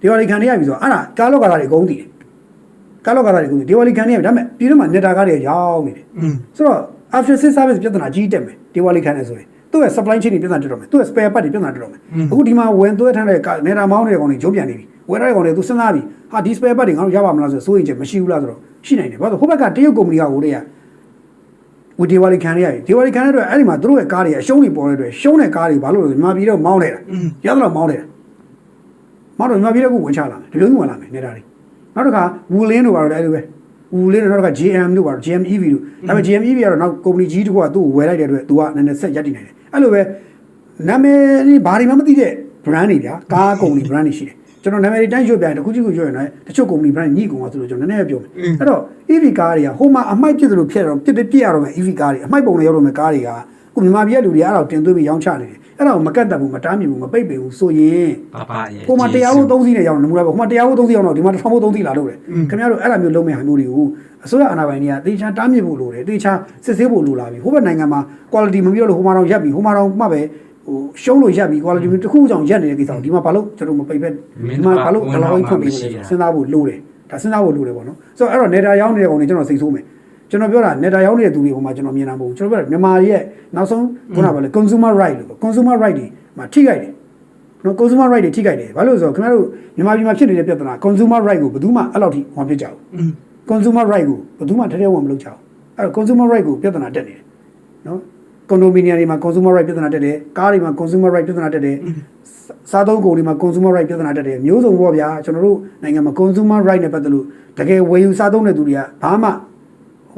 ဒေဝလိခံနေရပြီဆိုတော့အဲ့ဒါကားလောကသားတွေအကုန်တည်တယ်ကားလောကသားတွေအကုန်တည်ဒေဝလိခံနေရပြီဒါပေမဲ့ပြည်တော်မှာ neta ကားတွေရောင်းနေတယ်ဆိုတော့ after sales service ပြဿနာကြီးတက်မယ်ဒီဝါလီခံနေဆိုရင်သူ့ရဲ့ supply chain တွေပြဿနာတက်တော့မယ်သူ့ရဲ့ spare part တွေပြဿနာတက်တော့မယ်အခုဒီမှာဝင်သွဲထမ်းတဲ့နေတာမောင်းတဲ့ကောင်တွေဂျုံပြန်နေပြီဝယ်ရတဲ့ကောင်တွေသူစဉ်းစားပြီဟာဒီ spare part တွေငါတို့ရပါမလားဆိုစိုးရင်ချက်မရှိဘူးလားဆိုတော့ရှိနိုင်တယ်ဘာလို့ဟိုဘက်ကတရုတ်ကုမ္ပဏီကဟိုတည်းကဝဒီဝါလီခံရရဒီဝါလီခံရတဲ့အဲ့ဒီမှာသူတို့ရဲ့ကားတွေအရှုံးတွေပေါ်တဲ့အတွက်ရှုံးတဲ့ကားတွေဘာလို့လဲမြန်မာပြည်တော့မောင်းနေတာရတော့မောင်းနေတာမောင်းတော့မြန်မာပြည်တော့ကိုဝင်ချလာမယ်ဒီလိုမျိုးဝင်လာမယ်နေတာတွေနောက်တစ်ခါဝူလင်းတို့ဘာလို့လဲအဲ့လိုပဲ ဝူလင်းတို့နောက်တစ်ခါ JM တို့ဘာလို့ JM EV တို့ဒါပေမဲ့ JM EV ကတော့နောက်ကုမ္ပဏီကြီးတစ်ခုကသူ့ကိုဝယ်လိုက်တဲ့အတွက်သူကနည်းနည်းဆက်ရပ်တည်နေတယ်အဲ့လိုပဲနာမည်ကြီးဘာတွေမှမသိတဲ့ brand တွေဗျာကားကုမ္ပဏီ brand တွေရှိတယ်ကျွန်တော်နာမည်တွေတိုင်းရွတ်ပြရင်တစ်ခုချင်းကိုရွတ်ရင်လည်းတချို့ကုမ္ပဏီ brand ညှိကုန်သွားဆိုလို့ကျွန်တော်နည်းနည်းပြောမယ်အဲ့တော့ EV ကားတွေကဟိုမှာအမိုက်ပြစ်သလိုဖြစ်တော့ပြစ်ပြစ်ရတော့မယ် EV ကားတွေအမိုက်ပုံတွေရောက်တော့မယ်ကားတွေကခုမြန်မာပြည်ကလူတွေအဲ့ဒါကိုတင်သွင်းပြီးရောင်းချနေတယ် အဲ့ဒါကိုမကတ်တတ်ဘူးမတားမြစ်ဘူးမပိတ်ပင်ဘူးဆိုရင်ပပရဲ့ဟိုမှာတရားဖို့သုံးစီးနဲ့ရောင်းတယ်နမူနာပေါ့ဟိုမှာတရားဖို့သုံးစီးရောင်းတော့ဒီမှာတစ်ထောင်ဖို့သုံးစီးလာလို့တယ်ခင်ဗျားတို့အဲ့လိုမျိုးလုံးမဲ့ဟာမျိုးတွေကိုအစိုးရအာဏာပိုင်တွေကတေချာတားမြစ်ဖို့လိုတယ်တေချာစစ်ဆေးဖို့လိုလာပြီဟိုဘက်နိုင်ငံမှာ quality မပြီးတော့လို့ဟိုမှာတော့ရပ်ပြီဟိုမှာတော့မှပဲဟိုရှုံးလို့ရပ်ပြီ quality တစ်ခုကြောင့်ရပ်နေတဲ့ကိစ္စကိုဒီမှာဘာလို့ကျွန်တော်မပိတ်ပဲဒီမှာဘာလို့ကလောင်းဖွင့်ပြီးလဲစဉ်းစားဖို့လိုတယ်ဒါစဉ်းစားဖို့လိုတယ်ပေါ့နော်ဆိုတော့အဲ့တော့ netter ရောင်းနေတဲ့ကောင်တွေကျွန်တော်စိတ်ဆိုးမယ် ကျွန်တော်ပြောတာ netter ရောင်းနေတဲ့သူတွေဟိုမှာကျွန်တော်မြင်တာမဟုတ်ဘူးကျွန်တော်ပြောတာမြန်မာရဲ့နောက်ဆုံးခုနကပြောလေ consumer right လို့ consumer right တွေမှာထိခိုက်တယ်နော် consumer right တွေထိခိုက်တယ်ဘာလို့လဲဆိုတော့ခင်ဗျားတို့မြန်မာပြည်မှာဖြစ်နေတဲ့ပြဿနာ consumer right ကိုဘယ်သူမှအဲ့လောက်ထိဟောဖြစ်ကြဘူး consumer right ကိုဘယ်သူမှထဲထဲဝင်မလုပ်ကြဘူးအဲ့တော့ consumer right ကိုပြဿနာတက်နေတယ်နော် condominium တွေမှာ consumer right ပြဿနာတက်တယ်ကားတွေမှာ consumer right ပြဿနာတက်တယ်စားသုံးကုန်တွေမှာ consumer right ပြဿနာတက်တယ်မျိုးစုံပေါ့ဗျာကျွန်တော်တို့နိုင်ငံမှာ consumer right နဲ့ပတ်သက်လို့တကယ်ဝယ်ယူစားသုံးတဲ့သူတွေကဘာမှ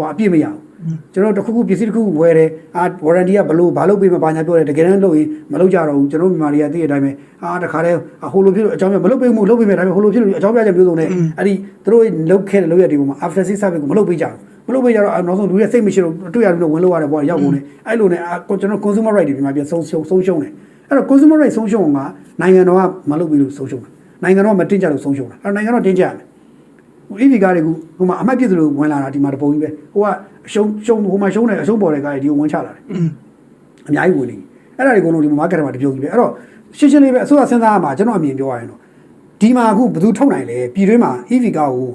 ဟိုအပြည့်မရဘူးကျွန်တော်တို့တစ်ခုခုပစ္စည်းတစ်ခုခုဝယ်တယ်အာ warranty ကဘလို့ဘာလို့ပေးမပါညာပြောတယ်တကယ်တမ်းလို့ရင်မလုပ်ကြတော့ဘူးကျွန်တော်မြန်မာတွေကသိတဲ့အတိုင်းပဲအာတခါတည်းဟိုလိုဖြစ်လို့အကြောင်းပြမလုပ်ပေးမှုလုပ်ပေးမယ်ဒါပေမဲ့ဟိုလိုဖြစ်လို့အကြောင်းပြချက်မျိုးစုံနဲ့အဲ့ဒီသူတို့လုပ်ခဲ့တဲ့လုပ်ရတဲ့ပုံမှာ after sales service ကိုမလုပ်ပေးကြဘူးမလုပ်ပေးကြတော့နောက်ဆုံးလူတွေစိတ်မရှိတော့တွေ့ရတယ်လို့ဝင်လို့ရတယ်ပေါ့ရောက်ကုန်တယ်အဲ့လိုနဲ့ကျွန်တော် consumer right တွေဒီမှာပြန်ဆုံးရှုံးဆုံးရှုံးတယ်အဲ့တော့ consumer right ဆုံးရှုံးကနိုင်ငံတော်ကမလုပ်ပြီးလို့ဆုံးရှုံးတယ်နိုင်ငံတော်ကမတင်ကြလို့ဆုံးရှုံးတာအဲ့တော့နိုင်ငံတော်တင်ကြရမယ်ဟို EV ကားတွေကဟိုမှာအမှတ်ပြည့်သလိုဝင်လာတာဒီမှာတပုံကြီးပဲဟိုကအရှုံးရှုံးဟိုမှာရှုံးတယ်အရှုံးပေါ်တဲ့ကားတွေဒီကိုဝင်ချလာတယ်အများကြီးဝင်နေပြီအဲ့ဒါတွေအကုန်လုံးဒီမှာ market မှာတပြုတ်ကြီးပဲအဲ့တော့ရှင်းရှင်းလေးပဲအစိုးရစဉ်းစားရမှာကျွန်တော်အမြင်ပြောရရင်တော့ဒီမှာအခုဘယ်သူထုတ်နိုင်လဲပြည်တွင်းမှာ EV ကားကို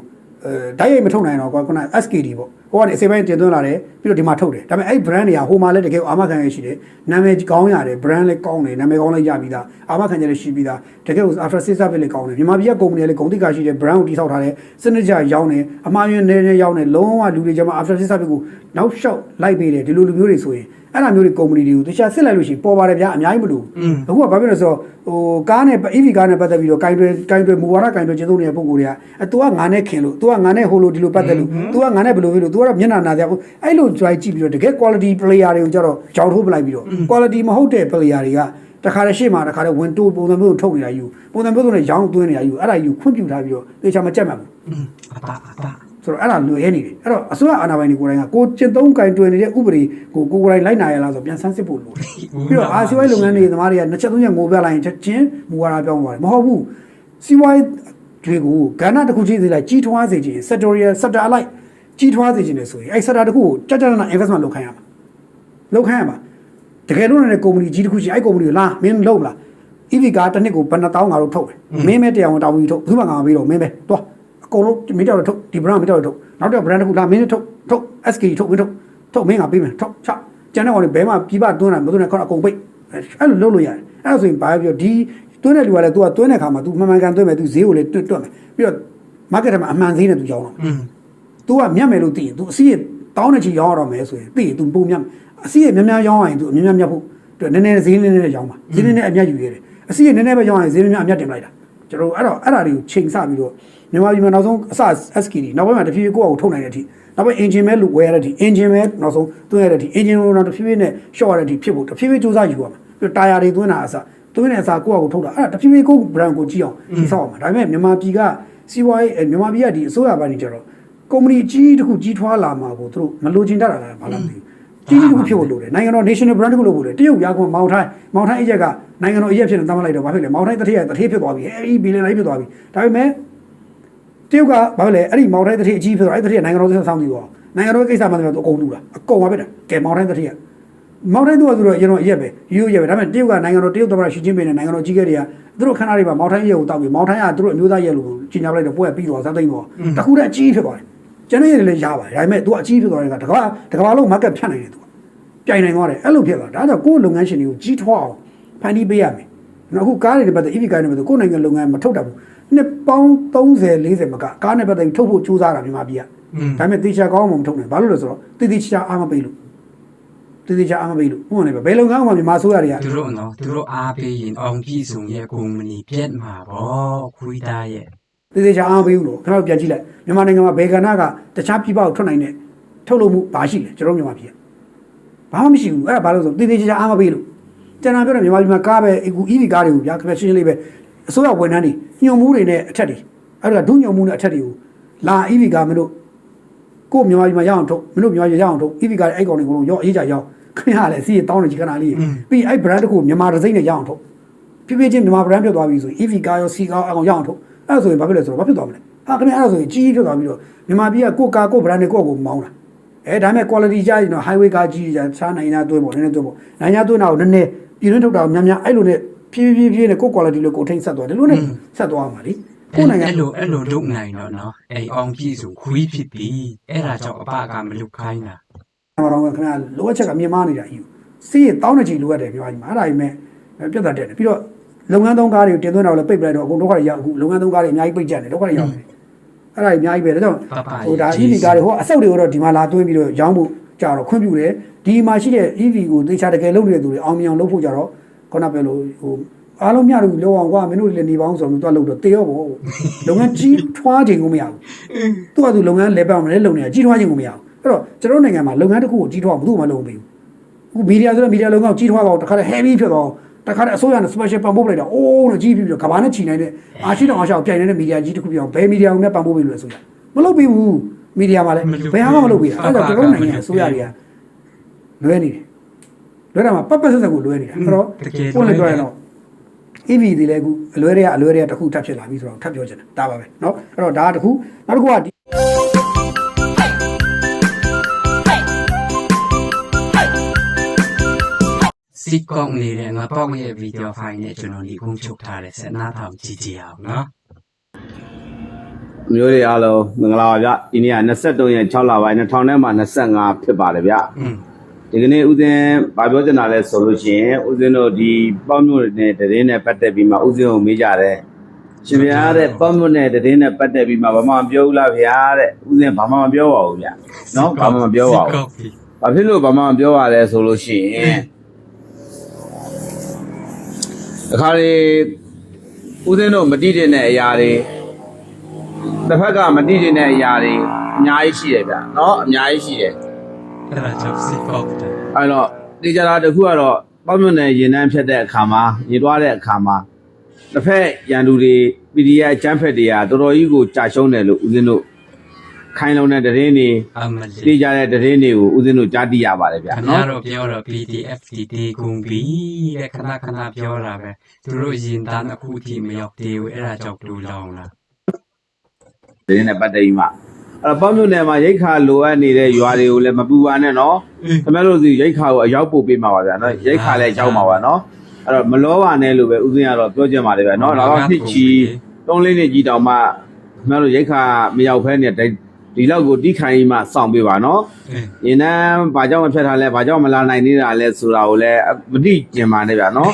အဲဓာတ်ရိုက်မထုတ်နိုင်တော့ကွာခုန SKD ပေါ့ ဟိုကနေအစိမ့်ပိုင်းတင်သွင်းလာတယ်ပြီးတော့ဒီမှာထုတ်တယ်ဒါပေမဲ့အဲ့ brand တွေကဟိုမှာလည်းတကယ်အာမခံရရှိတယ်နာမည်ကောင်းရတယ် brand လည်းကောင်းတယ်နာမည်ကောင်းလည်းရပြီးသားအာမခံချက်လည်းရှိပြီးသားတကယ်ကို after sales service လည်းကောင်းတယ်မြန်မာပြည်ကကုမ္ပဏီလည်းဂုဏ်သိက္ခာရှိတယ် brand ကိုတည်ဆောက်ထားတယ်စနစ်ကြရောင်းတယ်အမှားယွင်းနေနေရောင်းတယ်လုံးဝလူတွေကြမှာ after sales service ကိုနောက်လျှောက်လိုက်ပေးတယ်ဒီလိုလူမျိုးတွေဆိုရင်အဲ့ဒါမျိုးတွေကုမ္ပဏီတွေကိုတခြားစစ်လိုက်လို့ရှိရင်ပေါ်ပါတယ်ဗျာအများကြီးမလို့အခုကဘာဖြစ်လဲဆိုတော့ဟိုကားနဲ့ EV ကားနဲ့ပတ်သက်ပြီးတော့ကင်တွေကင်တွေမူဝါဒကင်တွေကျင်းသုံးနေတဲ့ပုံကိုယ်တွေကအဲ तू ကငါနဲ့ခင်လို့ तू ကငါနဲ့ဟိုလိုဒီလိုပတ်သက်လို့ तू ကငါနဲ့ဘယ်လိုဖြစ်လို့ तू က တော့မျက်နှာနာစရာအဲ့လို try ကြည့်ပြီးတော့တကယ် quality player တွေကိုကြတော့ကြောင်ထိုးပလိုက်ပြီးတော့ quality မဟုတ်တဲ့ player တွေကတခါတည်းရှေ့မှာတခါတည်းဝင်တိုးပုံစံမျိုးထုတ်နေတာယူပုံစံမျိုးဆိုနဲ့ရောင်းသွင်းနေတာယူအဲ့ဒါယူခွင့်ပြုထားပြီးတော့တေချာမကြက်မှတ်ဘူးအပအပဆိုတော့အဲ့ဒါလွယ်နေတယ်အဲ့တော့အစိုးရအာဏာပိုင်တွေကိုယ်တိုင်ကကိုကျင့်သုံးကင်တွင်နေတဲ့ဥပဒေကိုကိုယ်ကိုယ်တိုင်လိုက်နာရလားဆိုပြန်ဆန်းစစ်ဖို့လိုတယ်ပြီးတော့အာစီဝိုင်းလုပ်ငန်းတွေသမားတွေကနှစ်ချက်သုံးချက်ငိုပြလိုက်ရင်ချက်ချင်းမူဝါဒပြောင်းသွားတယ်မဟုတ်ဘူးစီဝိုင်းတွေကိုကဏ္ဍတစ်ခုချင်းစီလိုက်ကြီးထွားစေခြင်း sectorial sector အလို က်ကြီးထွားစေခြင်းလေဆိုရင်အဲ့ sector တစ်ခုကိုကြက်ကြက်နာ investment လုပ်ခိုင်းရမှာလုပ်ခိုင်းရမှာတကယ်လို့လည်းကုမ္ပဏီကြီးတစ်ခုရှိအဲ့ကုမ္ပဏီကိုလာမင်းလုပ်မလား EV ကားတစ်နှစ်ကိုဘယ်နှတောင်းငါတို့ထုတ်တယ်မင်းမဲတရားဝင်တောင်းပြီးထုတ်ဘူးမှငါမပြီးတော့မင်းပဲတွားအကုန်လုံးမင်းတောက်ထုတ်ဒီ brand မင်းတောက်ထုတ်နောက်တော့ brand တစ်ခုလာမင်းထုတ်ထုတ် SK ထုတ်မင်းထုတ်ထုတ်မင်းငါပေးမယ်ထုတ်ချကျန်တဲ့ကောင်တွေဘဲမှပြပသွင်းတာမသွင်းတဲ့ခေါက်အကုန်ပိတ်အဲ့လိုလုပ်လို့ရတယ်အဲ့ဒါဆိုရင်ဘာပြောဒီသွင်းတဲ့လူကလည်း तू ကသွင်းတဲ့ခါမှာ तू မှန်မှန်ကန်သွင်းမယ် तू ဈေးကိုလည်းတွတ်တွတ်မယ်ပြီးတော့ market ထဲမှာအမှန်ဈေးနဲ့ तू ရောင်းတော့ तू ကမြတ်မယ်လို့သိရင် तू အစီးရတောင်းတဲ့ချီရောင်းရတော့မယ်ဆိုရင်သိရင် तू ပုံမြတ်အစီးရများများရောင်းရရင် तू အများများမြတ်ဖို့နည်းနည်းဈေးနည်းနည်းရောင်းပါဈေးနည်းနည်းအမြတ်ယူရတယ်အစီးရနည်းနည်းပဲရောင်းရင်ဈေးများများအမြတ်တင်လိုက်တာကျွန်တော်အဲ့တော့အဲ့ဒါတွေကိုချိန်ဆပြီးတော့မြန်မာပြည်မှာနောက်ဆုံးအစ SKD နောက်ပိုင်းမှာတဖြည်းဖြည်းကိုယ့်အကိုထုတ်နိုင်တဲ့အထိနောက်ပိုင်း engine ပဲလူဝယ်ရတဲ့အထိ engine ပဲနောက်ဆုံးသွင်းရတဲ့အထိ engine ကိုနောက်တဖြည်းဖြည်းနဲ့ short ရတဲ့အထိဖြစ်ဖို့တဖြည်းဖြည်းစူးစမ်းယူရမှာပြီးတော့ tire တွေသွင်းတာအစသွင်းတဲ့အစကိုယ့်အကိုထုတ်တာအဲ့ဒါတဖြည်းဖြည်းကိုယ့် brand ကိုကြည့်အောင်ကြီးဆောက်အောင်မှာဒါပေမဲ့မြန်မာပြည်ကစီးပွားရေးမြန်မာပြည်ကဒီအစိုးရပိုင်းတွေကျတော့ ကုမ္ပဏီကြီးတစ်ခုကြီးထွားလာမှာကိုသူတို့မလိုချင်တတ်တာလားဘာလို့မသိဘူးကြီးကြီးတစ်ခုဖြစ်ဖို့လိုတယ်နိုင်ငံတော် national brand တစ်ခုလုပ်ဖို့လိုတယ်တရုတ်ရာကွန်မောင်ထိုင်းမောင်ထိုင်းအရက်ကနိုင်ငံတော်အရက်ဖြစ်နေတမ်းမလိုက်တော့ဘာဖြစ်လဲမောင်ထိုင်းတတိယတတိဖြစ်သွားပြီအဲဒီဘီလန်လိုက်ဖြစ်သွားပြီဒါပေမဲ့တရုတ်ကဘာဖြစ်လဲအဲ့ဒီမောင်ထိုင်းတတိအကြီးဖြစ်သွားအဲ့တတိကနိုင်ငံတော်ဆောင်းပြီးတော့နိုင်ငံတော်ကိစ္စမှန်တယ်တော့အကုန်လူတာအကုန်ပါပဲကဲမောင်ထိုင်းတတိကမောင်ထိုင်းသူကဆိုတော့ကျွန်တော်အရက်ပဲရိုးရက်ပဲဒါပေမဲ့တရုတ်ကနိုင်ငံတော်တရုတ်သမ္မတရှီကျင်းပင်နဲ့နိုင်ငံတော်ကြီးကဲတွေကသူတို့ခဏလေးပါမောင်ထိုင်းရဲကိုတောက်ပြီးမောင်ထိုင်းကသူတို့အမျိုးသားရဲလို့ကြီးညာလိုက်တော့ပွဲပြီးတော့ဇာတ်သိမ်းတော့တခုတည်းအကြီးဖြစ်သွားတယ် ကျန်တဲ့ရဲတွေလည်းရပါတယ်ဒါပေမဲ့ तू အကြီးဖြစ်သွားတဲ့ကတကဘာတကဘာလုံး market ဖြတ်နိုင်တယ် तू ပြိုင်နိုင်သွားတယ်အဲ့လိုဖြစ်သွားဒါကြောင့်ကိုယ့်လုပ်ငန်းရှင်တွေကိုကြီးထွားအောင်ဖန်တီးပေးရမယ်နော်အခုကားတွေပတ်သက် EV ကားတွေပတ်သက်ကိုယ့်နိုင်ငံလုပ်ငန်းမထုတ်တတ်ဘူးနှစ်ပေါင်း30 40မကကားနဲ့ပတ်သက်ထုတ်ဖို့ကြိုးစားတာမြန်မာပြည်က อืม ဒါပေမဲ့တေချာကောင်းမှမထုတ်နိုင်ဘာလို့လဲဆိုတော့တေတေချာအားမပေးလို့တေတေချာအားမပေးလို့ဟုတ်တယ်ဗျဘယ်လုပ်ငန်းမှမြန်မာဆိုရတွေက သူတို့နော်သူတို့အားပေးရင်အောင်ပြည့်စုံရဲ့ကုမ္ပဏီပြက်မှာပေါ့ခွေးသားရဲ့ တေသေးချာအားမပေးဘူးလို့ခင်ဗျားတို့ပြန်ကြည့်လိုက်မြန်မာနိုင်ငံမှာဘယ်ကဏ္ဍကတခြားပြည်ပကိုထွက်နိုင်တဲ့ထုတ်လုပ်မှုဘာရှိလဲကျွန်တော်တို့မြန်မာပြည်ကဘာမှမရှိဘူးအဲ့ဒါဘာလို့လဲဆိုတေသေးချာအားမပေးလို့ကျန်တာပြောတယ်မြန်မာပြည်မှာကားပဲအခု EV ကားတွေကိုဗျာခင်ဗျာရှင်းရှင်းလေးပဲအစိုးရဝန်ထမ်းတွေညှုံမှုတွေနဲ့အထက်တွေအဲ့ဒါဒုညှုံမှုနဲ့အထက်တွေကိုလာ EV ကားမလို့ကို့မြန်မာပြည်မှာရအောင်ထုတ်မလို့မြန်မာပြည်ရအောင်ထုတ် EV ကားအဲ့ကောင်တွေကတော့ရောအေးကြရောခင်ဗျားလည်းစီးတောင်းနေကြီးခဏလေးပြီးအဲ့ brand တစ်ခုမြန်မာတစ်စိမ့်နဲ့ရအောင်ထုတ်ဖြည်းဖြည်းချင်းမြန်မာ brand ဖြစ်သွားပြီဆိုရင် EV ကားရော C ကားအောင်ရအောင်ထုတ် အဲ့ဒါဆိုရင်ဘာဖြစ်လဲဆိုတော့ဘာဖြစ်သွားမလဲဟာခင်ဗျအဲ့ဒါဆိုရင်ကြီးကြီးဖြစ်သွားပြီးတော့မြန်မာပြည်ကကိုယ်ကားကိုယ် brand တွေကိုယ့်ကိုမောင်းတာအဲဒါပေမဲ့ quality ကြားရင်တော့ highway ကားကြီးကြီးရှားနိုင်သားသွင်းပေါ့နည်းနည်းသွင်းပေါ့နိုင်သားသွင်းတာကိုနည်းနည်းပြည်တွင်းထုတ်တာကိုများများအဲ့လိုနဲ့ဖြည်းဖြည်းဖြည်းနဲ့ကိုယ် quality လို့ကိုယ်ထိန်းဆက်သွားတယ်လို့နဲ့ဆက်သွားမှာလीကိုယ်နိုင်ငံအဲ့လိုအဲ့လိုလုပ်နိုင်တော့နော်အဲ့အောင်ပြည့်စုံခွေးဖြစ်ပြီအဲ့ဒါကြောင့်အပကမလုခိုင်းတာမှာတော့ခင်ဗျလိုအပ်ချက်ကမြင်မနေတာအယူစီးရတောင်းနေချီလိုအပ်တယ်မြန်မာပြည်မှာအဲ့ဒါကြီးမဲ့ပြတ်တာတက်တယ်ပြီးတော့ လုပ်ငန်းသုံးကားတွေကိုတင်သွင်းတော့လည်းပိတ်ပလိုက်တော့အကုန်ဒုက္ခတွေရောက်အခုလုပ်ငန်းသုံးကားတွေအများကြီးပိတ်ကြတယ်ဒုက္ခတွေရောက်တယ်အဲ့ဒါကြီးအများကြီးပဲဒါကြောင့်ပပဟိုဒါ EV ကားတွေဟိုအဆုတ်တွေကိုတော့ဒီမှာလာသွင်းပြီးတော့ရောင်းဖို့ကြတော့ခွင့်ပြုတယ်ဒီမှာရှိတဲ့ EV ကိုသေချာတကယ်လုပ်နေတဲ့သူတွေအောင်မြင်အောင်လုပ်ဖို့ကြတော့ခုနပြောလို့ဟိုအားလုံးမြလို့လောအောင်ကွာမင်းတို့လည်းနေပေါင်းဆိုတော့တွားလို့တော့တေရောပေါ့လုပ်ငန်းကြီးထွားခြင်းကိုမရဘူးသူကသူလုပ်ငန်းလဲပတ်အောင်လည်းလုပ်နေတာကြီးထွားခြင်းကိုမရဘူးအဲ့တော့ကျွန်တော်နိုင်ငံမှာလုပ်ငန်းတစ်ခုကိုကြီးထွားအောင်ဘယ်သူမှလုပ်မပေးဘူးအခုမီဒီယာဆိုတော့မီဒီယာလုပ်ငန်းကိုကြီးထွားအောင်တခါတည်း heavy ဖြစ်သွားအောင် တခါတည်းအစိုးရနဲ့ special ပံ့ပိုးပလိုက်တာအိုးလို့ကြီးပြီးပြီးတော့ကဘာနဲ့ချီနိုင်တဲ့အာရှိတောင်အာရှကိုပြိုင်နေတဲ့မီဒီယာကြီးတစ်ခုပြောင်းဘယ်မီဒီယာကိုများပံ့ပိုးပေးလို့လဲဆိုရမလုပ်ပေးဘူးမီဒီယာမှာလည်းဘယ်ဟာမှမလုပ်ပေးတာအဲ့တော့ကျွန်တော်နိုင်ငံအစိုးရတွေကလွဲနေတယ်လွဲတာမှာပတ်ပတ်ဆက်ဆက်ကိုလွဲနေတာအဲ့တော့ကိုယ်လည်းပြောရတော့ EV ဒီလည်းအခုအလွဲတွေကအလွဲတွေကတစ်ခုထပ်ဖြစ်လာပြီဆိုတော့ထပ်ပြောချင်တယ်ဒါပါပဲเนาะအဲ့တော့ဒါကတစ်ခုနောက်တစ်ခုက စစ်ကောက်နေတဲ့ငါပေါက်ရဲ့ဗီဒီယိုဖိုင်နဲ့ကျွန်တော်ဒီကုန်းချုပ်ထားတဲ့ဆက်နာထောင်ကြည့်ကြည့်အောင်နော်မျိုးတွေအားလုံးမင်္ဂလာပါဗျဒီနေ့က23ရက်6လပိုင်း2000နဲ့မှ25ဖြစ်ပါတယ်ဗျอืมဒီကနေ့ဦးစင်းဗာပြောချင်တာလဲဆိုလို့ရှိရင်ဦးစင်းတို့ဒီပေါ့မြို့နဲ့တရင်နဲ့ပတ်သက်ပြီးမှဦးစင်းကိုမေးကြတယ်ရှင်ဗျာတဲ့ပေါ့မြို့နဲ့တရင်နဲ့ပတ်သက်ပြီးမှဘာမှမပြောဘူးလားဗျာတဲ့ဦးစင်းဘာမှမပြောပါဘူးဗျနော်ဘာမှမပြောပါဘူးဘာဖြစ်လို့ဘာမှမပြောရလဲဆိုလို့ရှိရင် အခါလေးဦးစင်းတို့မတိတဲ့အရာတွေတစ်ဖက်ကမတိတဲ့အရာတွေအများကြီးရှိတယ်ဗျเนาะအများကြီးရှိတယ် အဲ့ဒါကြောင့်စစ်ကောက်တယ် အဲ့တော့တေချာတာတစ်ခုကတော့ပေါ့မြွန်းနယ်ရင်နှန်းဖြတ်တဲ့အခါမှာရေတွားတဲ့အခါမှာတစ်ဖက်ရန်သူတွေ PDF ကျန်းဖက်တွေကတော်တော်ကြီးကိုကြာရှုံးတယ်လို့ဦးစင်းတို့ ခိုင်းလုံးတဲ့တရင်တွေအမတေလေးချာတဲ့တရင်တွေကိုဦးစင်းတို့ကြားသိရပါတယ်ဗျခင်ဗျားတို့ပြောတော့ PDF ဒီတေကုန်ပြီတဲ့ခဏခဏပြောတာပဲသူတို့ရင်တန်းအခုထိမရောက်သေးဘူးအဲ့ဒါကြောင့်လူလောင်လားတရင်နဲ့ပတ်သက်ပြီးမှအဲ့တော့ပေါ့မြွန်းနယ်မှာရိတ်ခါလိုအပ်နေတဲ့ရွာတွေကိုလည်းမပူပါနဲ့နော်ခင်ဗျားတို့စီရိတ်ခါကိုအရောက်ပို့ပေးမှာပါဗျာနော်ရိတ်ခါလည်းရောက်မှာပါနော်အဲ့တော့မလောပါနဲ့လို့ပဲဦးစင်းကတော့ပြောချင်ပါတယ်ဗျာနော်ဒါတော့ဖြစ်ချီတုံးလေးနဲ့ကြီးတောင်မှခင်ဗျားတို့ရိတ်ခါမရောက်ဖဲနဲ့ ဒီလောက်ကိုတိခိုင်မှစောင့်ပေးပါနော်အေးရင်နန်းဘာကြောင့်မဖြတ်ထားလဲဘာကြောင့်မလာနိုင်နေတာလဲဆိုတာကိုလည်းမတိကျင်ပါနဲ့ဗျာနော်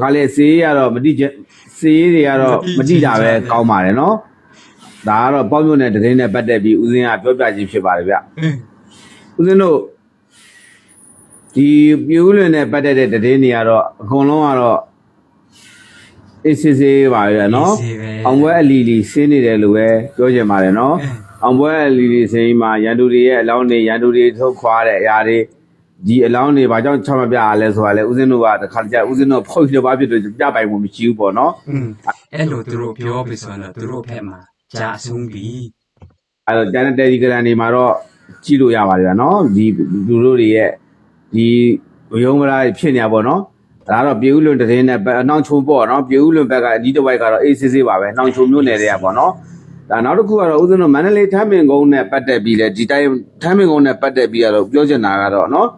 ဒါကလည်းစေးရတော့မတိကျင်စေးတွေကတော့မတိတာပဲကောင်းပါတယ်နော်ဒါကတော့ပေါ့မြို့နယ်တရင်နဲ့ပတ်သက်ပြီးဦးစင်းကပြောပြခြင်းဖြစ်ပါတယ်ဗျအေးဦးစင်းတို့ဒီပြူးလွင်နဲ့ပတ်သက်တဲ့တရင်တွေကတော့အကုန်လုံးကတော့အေးစစ်စစ်ပါပဲနော်အေးစေပဲအောင်ပွဲအလီလီဆင်းနေတယ်လို့ပဲပြောချင်ပါတယ်နော် အေးအောင်ပွဲအလီလီဆင်းမှာရန်သူတွေရဲ့အလောင်းတွေရန်သူတွေထုတ်ခွာတဲ့အရာတွေဒီအလောင်းတွေဘာကြောင့်ချမပြရလဲဆိုတာလေဦးဇင်းတို့ကတစ်ခါတည်းဦးဇင်းတို့ဖောက်ပြီးတော့ဘာဖြစ်လို့ပြပိုင်မှုမရှိဘူးပေါ့နော်อืมအဲ့လိုသူတို့ပြောပြီးဆိုတော့သူတို့ဖက်မှာကြာဆုံးပြီအဲတော့ကျန်တဲ့ Telegram တွေမှာတော့ကြည့်လို့ရပါတယ်ဗျာနော်ဒီလူတို့တွေရဲ့ဒီရုံးမလားဖြစ်နေတာပေါ့နော်ဒါကတော့ပြည်ဦးလွန်တရင်နဲ့အနောက်ချုံပေါ့နော်ပြည်ဦးလွန်ဘက်ကအဒီတစ်ဝိုက်ကတော့အေးဆေးဆေးပါပဲနှောင်ချုံမျိုးနယ်တွေကပေါ့နော် ဒါနောက်တစ်ခုကတော့ဦးဇင်းတို့မန္တလေးထမ်းပင်ကုန်းနဲ့ပတ်သက်ပြီးလဲဒီတိုင်းထမ်းပင်ကုန်းနဲ့ပတ်သက်ပြီးတော့ပြောချင်တာကတော့နော်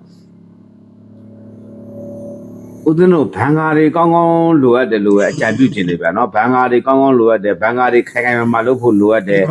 ဦးဇင်းတို့ဘန်ကာတွေကောင်းကောင်းလိုအပ်တယ်လို့ပဲအကြံပြုခြင်းတွေဗျာနော်ဘန်ကာတွေကောင်းကောင်းလိုအပ်တယ်ဘန်ကာတွေခိုင်ခိုင်မာမာလုပ်ဖို့လိုအပ်တယ်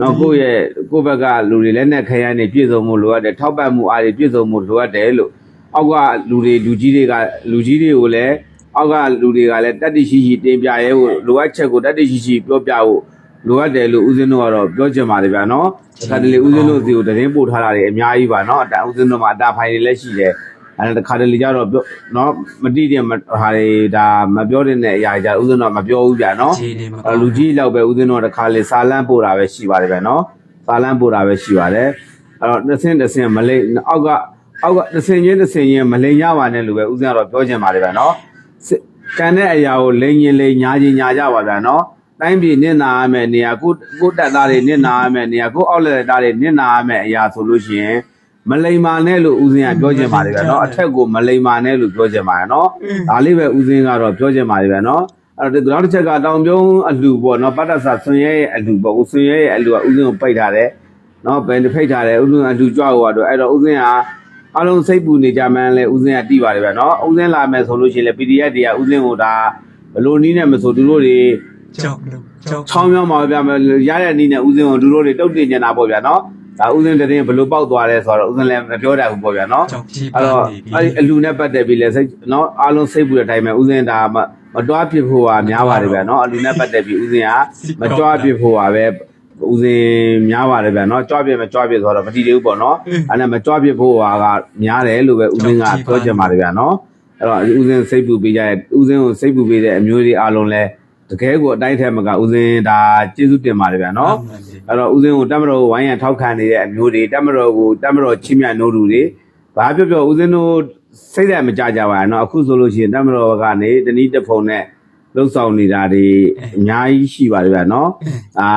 နော်ကိုယ့်ရဲ့ကိုယ့်ဘက်ကလူတွေလည်းနဲ့ခရမ်းနေပြည့်စုံမှုလိုအပ်တယ်ထောက်ပံ့မှုအားတွေပြည့်စုံမှုလိုအပ်တယ်လို့အောက်ကလူတွေလူကြီးတွေကလူကြီးတွေကိုလည်းအောက်ကလူတွေကလည်းတတ်တိရှိရှိတင်ပြရဲဖို့လိုအပ်ချက်ကိုတတ်တိရှိရှိပြောပြဖို့ လိုအပ်တယ်လို့ဦးဇင်းတို့ကတော့ပြောချင်ပါတယ်ဗျာနော်တခါတလေဦးဇင်းတို့စီကိုသတင်းပို့ထားတာတွေအများကြီးပါနော်အတဦးဇင်းတို့မှာအတာဖိုင်တွေလည်းရှိတယ်အဲ့ဒါတခါတလေကျတော့ပြောနော်မတိတဲ့ဟာတွေဒါမပြောတဲ့အရာတွေကြဦးဇင်းတို့ကမပြောဘူးဗျာနော်ခြေနေမအဲ့လူကြီးလောက်ပဲဦးဇင်းတို့ကတစ်ခါလေစာလန်းပို့တာပဲရှိပါတယ်ဗျာနော်စာလန်းပို့တာပဲရှိပါတယ်အဲ့တော့တစ်ဆင့်တစ်ဆင့်မလိမ့်အောက်ကအောက်ကတစ်ဆင့်ချင်းတစ်ဆင့်ချင်းမလိမ့်ရပါနဲ့လို့ပဲဦးဇင်းကတော့ပြောချင်ပါတယ်ဗျာနော်စစ်ကန်တဲ့အရာကိုလိမ့်ရင်လိမ့်ညာချင်းညာကြပါဗျာနော် တိုင်းပြည်နစ်နာရမယ်နေရာကိုကိုတက်သားတွေနစ်နာရမယ်နေရာကိုအောက်လက်သားတွေနစ်နာရမယ်အရာဆိုလို့ရှိရင်မလိမ္မာနဲ့လို့ဦးဇင်းကပြောချင်ပါတယ်ဗျာနော်အထက်ကိုမလိမ္မာနဲ့လို့ပြောချင်ပါတယ်နော်ဒါလေးပဲဦးဇင်းကတော့ပြောချင်ပါတယ်ဗျာနော်အဲ့တော့နောက်တစ်ချက်ကတောင်ပြုံးအလူပေါ့နော်ပတ်သက်စာဆွန်ရဲရဲ့အလူပေါ့ဦးဆွန်ရဲရဲ့အလူကဦးစင်းကိုပိတ်ထားတယ်နော်ဘယ်တစ်ဖိတ်ထားတယ်ဦးစင်းအလူကြွဟိုကတော့အဲ့တော့ဦးစင်းကအလုံးစိတ်ပူနေကြမှန်းလဲဦးစင်းကတိပါတယ်ဗျာနော်ဦးစင်းလာမယ်ဆိုလို့ရှိရင်လေ PDF တွေကဦးစင်းကိုဒါဘလို့နီးနဲ့မဆိုသူတို့တွေ ကြောက်လို့ကြောက်ချောင်းမြောင်းပါဗျာရတဲ့နီးနဲ့ဦးစင်းကိုသူတို့တွေတုတ်တင်နေတာပေါ့ဗျာနော်ဒါဦးစင်းတဲ့ရင်ဘလို့ပေါက်သွားတယ်ဆိုတော့ဦးစင်းလည်းမပြောတတ်ဘူးပေါ့ဗျာနော်ကြောက်ကြည့်အဲ့ပါတော့နေပြီအဲ့ဒီအလူနဲ့ပတ်သက်ပြီးလဲစိတ်နော်အားလုံးစိတ်ပူတဲ့အတိုင်းပဲဥစဉ်ဒါမမတွားပြစ်ဖို့ဟာများပါတယ်ဗျာနော်အလူနဲ့ပတ်သက်ပြီးဥစဉ်ကမတွားပြစ်ဖို့ဟာပဲဥစဉ်များပါတယ်ဗျာနော်ကြွားပြစ်မကြွားပြစ်ဆိုတော့မတည်သေးဘူးပေါ့နော်အဲ့ဒါမကြွားပြစ်ဖို့ဟာကများတယ်လို့ပဲဥစဉ်ကပြောချင်ပါတယ်ဗျာနော်အဲ့တော့ဥစဉ်စိတ်ပူပေးကြတဲ့ဥစဉ်ကိုစိတ်ပူပေးတဲ့အမျိုးတွေအားလုံးလဲ တကယ်ကိုအတိုင်းထဲမှာကဥစဉ်ဒါကျေးဇူးတင်ပါတယ်ဗျာနော်အဲ့တော့ဥစဉ်ကိုတမတော်ကိုဝိုင်းရန်ထောက်ခံနေတဲ့အမျိုးတွေတမတော်ကိုတမတော်ချင်းမြတ်နိုးလူတွေဘာပြောပြောဥစဉ်တို့စိတ်ဓာတ်မကြကြပါနဲ့နော်အခုဆိုလို့ရှိရင်တမတော်ကနေတနည်းတစ်ဖုံနဲ့လုံဆောင်နေတာတွေအများကြီးရှိပါတယ်ဗျာနော်အာ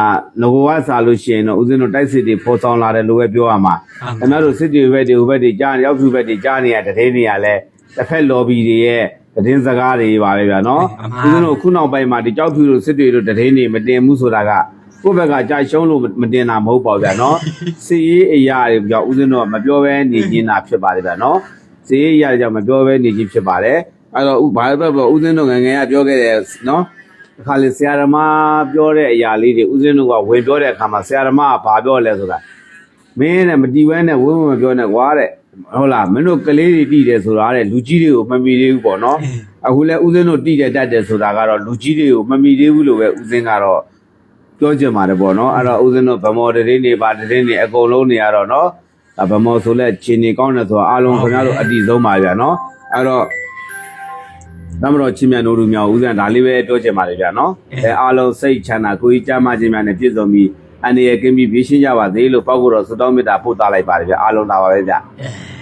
ငဘဝစာလို့ရှိရင်တော့ဦးဇင်းတို့တိုက်စစ်တွေဖော်ဆောင်လာတယ်လို့ပဲပြောရမှာကျွန်တော်တို့စစ်တွေဘက်တွေဟိုဘက်တွေကြားရောက်စုဘက်တွေကြားနေရတဲ့တဲ့နေရလဲတစ်ဖက် lobby တွေရဲ့ တည်င်းစကားတွေပါပဲဗျာနော်ဦးဇင်းတို့ခုနောက်ပိုင်းမှာဒီကြောက်ဖြူတို့စစ်တွေတို့တည်င်းတွေမတင်ဘူးဆိုတာကကိုယ့်ဘက်ကကြာရှုံးလို့မတင်တာမဟုတ်ပါဘူးဗျာနော်စီရေးအရာတွေကြောင့်ဦးဇင်းတို့ကမပြောဘဲနေခြင်းတာဖြစ်ပါတယ်ဗျာနော်စီရေးအရာတွေကြောင့်မပြောဘဲနေခြင်းဖြစ်ပါတယ်အဲ့တော့ဥဘာပဲပေါ့ဦးဇင်းတို့ငငယ်ကပြောခဲ့တယ်နော်အခါလေဆရာဓမ္မပြောတဲ့အရာလေးတွေဦးဇင်းတို့ကဝင်ပြောတဲ့အခါမှာဆရာဓမ္မကဘာပြောလဲဆိုတာမင်းနဲ့မတီးဝဲနဲ့ဝင်းဝင်းမပြောနဲ့ကွာတဲ့ ဟုတ်လားမင်းတို့ကလေးတွေတီးတယ်ဆိုတာတဲ့လူကြီးတွေကိုမမီသေးဘူးပေါ့နော်အခုလဲဦးဇင်းတို့တီးတယ်တတ်တယ်ဆိုတာကတော့လူကြီးတွေကိုမမီသေးဘူးလို့ပဲဦးဇင်းကတော့ပြောချင်ပါတယ်ပေါ့နော်အဲ့တော့ဦးဇင်းတို့ဗမော်တရင်တွေပါတရင်တွေအကုန်လုံးနေရတော့နော်ဒါဗမော်ဆိုလက်ခြေနေကောင်းတယ်ဆိုတော့အားလုံးခင်ဗျားတို့အတိဆုံးပါဗျာနော်အဲ့တော့တမတော်ချင်းမြတ်တို့လူမျိုးဦးဇင်းဒါလေးပဲပြောချင်ပါတယ်ဗျာနော်အဲအားလုံးစိတ်ချမ်းသာကိုယ်ကြီးကြမ်းမာခြင်းများနဲ့ပြည့်စုံပြီး အနေရကင်းပြီးပြည့်ရှင်းကြပါသေးလို့ပောက်ကိုတော့ဆုတောင်းမေတ္တာပို့သလိုက်ပါတယ်ဗျာအားလုံးလာပါပဲဗျာအဲ